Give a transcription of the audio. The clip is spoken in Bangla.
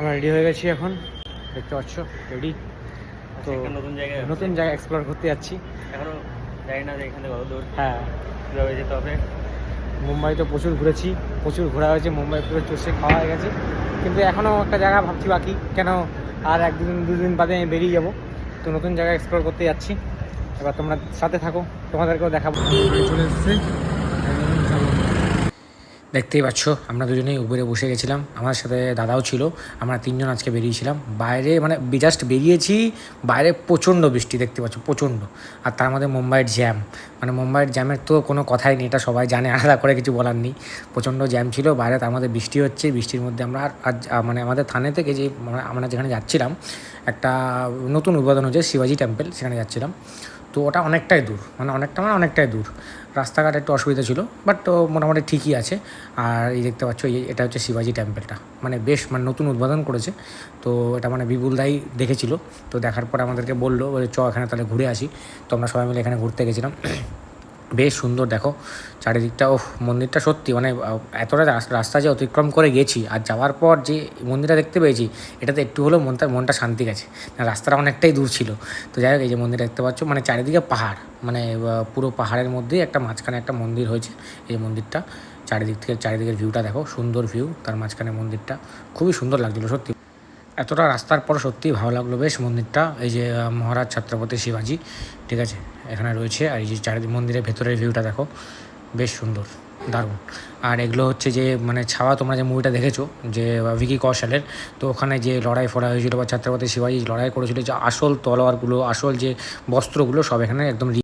আমরা রেডি হয়ে গেছি এখন। দেখতে পাচ্ছ রেডি তো নতুন জায়গায় নতুন জায়গা এক্সপ্লোর করতে যাচ্ছি। এখনও জানি না যে এখানে কত দূর। হ্যাঁ। কীভাবে যেতে হবে? মুম্বাই তো প্রচুর ঘুরেছি প্রচুর ঘোরা হয়েছে মুম্বাই পুরো চষে খাওয়া হয়ে গেছে। কিন্তু এখনও একটা জায়গা ভাবছি বাকি কেন আর এক দুদিন দুদিন বাদে আমি বেরিয়ে যাব। তো নতুন জায়গা এক্সপ্লোর করতে যাচ্ছি। এবার তোমরা সাথে থাকো তোমাদেরকেও দেখাবো। চলে এসেছে। দেখতেই পাচ্ছ, আমরা দুজনেই উবেরে বসে গেছিলাম। আমার সাথে দাদাও ছিল, আমরা তিনজন আজকে বেরিয়েছিলাম। বাইরে মানে জাস্ট বেরিয়েছি, বাইরে প্রচণ্ড বৃষ্টি দেখতে পাচ্ছ, প্রচণ্ড। আর তার মধ্যে মুম্বাইয়ের জ্যাম মানে মুম্বাইয়ের জ্যামের তো কোনো কথাই নেই, এটা সবাই জানে, আলাদা করে কিছু বলার নেই। প্রচণ্ড জ্যাম ছিল, বাইরে তার মধ্যে বৃষ্টি হচ্ছে, বৃষ্টির মধ্যে আমরা আর মানে আমাদের থানে থেকে যে আমরা- আমরা যেখানে যাচ্ছিলাম, একটা নতুন উদ্বোধন হচ্ছে শিবাজি টেম্পল সেখানে যাচ্ছিলাম। তো ওটা অনেকটাই দূর মানে অনেকটা মানে অনেকটাই দূর। রাস্তাঘাট একটু অসুবিধা ছিল বাট মোটামুটি ঠিকই আছে। আর এই দেখতে পাচ্ছ এই এটা হচ্ছে শিবাজি টেম্পেলটা। মানে বেশ মানে নতুন উদ্বোধন করেছে। তো এটা মানে বিপুল দাই দেখেছিল। তো দেখার পর আমাদেরকে বলল বলে, চ এখানে তাহলে ঘুরে আসি। তো আমরা সবাই মিলে এখানে ঘুরতে গেছিলাম। বেশ সুন্দর, দেখো। চারিদিকটা ও মন্দিরটা সত্যি মানে এতটা রাস- রাস্তা যে অতিক্রম করে গেছি, আর যাওয়ার পর যে মন্দিরটা দেখতে পেয়েছি, এটাতে একটু হলেও মনটা মনটা শান্তি গেছে। রাস্তাটা অনেকটাই দূর ছিল। তো যাই হোক, এই যে মন্দিরটা দেখতে পাচ্ছ মানে চারিদিকে পাহাড় মানে পুরো পাহাড়ের মধ্যেই একটা মাঝখানে একটা মন্দির হয়েছে, এই মন্দিরটা। চারিদিক থেকে, চারিদিকের ভিউটা দেখো, সুন্দর ভিউ, তার মাঝখানে মন্দিরটা। খুবই সুন্দর লাগছিল, সত্যি। এতটা রাস্তার পর সত্যিই ভালো লাগল, বেশ মন্দিরটা। এই যে মহারাজ ছত্রপতি শিবাজি, ঠিক আছে? এখানে রয়েছে আর এই যে চারিদিক মন্দিরের ভেতরের ভিউটা দেখো, বেশ সুন্দর, দারুণ। আর এগুলো হচ্ছে যে মানে ছাওয়া তোমরা যে মুভিটা দেখেছ, যে ভিকি কৌশলের, তো ওখানে যে লড়াই ফড়াই হয়েছিল বা ছাত্রপতি শিবাজি লড়াই করেছিল, যে আসল তলোয়ারগুলো, আসল যে বস্ত্রগুলো সব এখানে একদম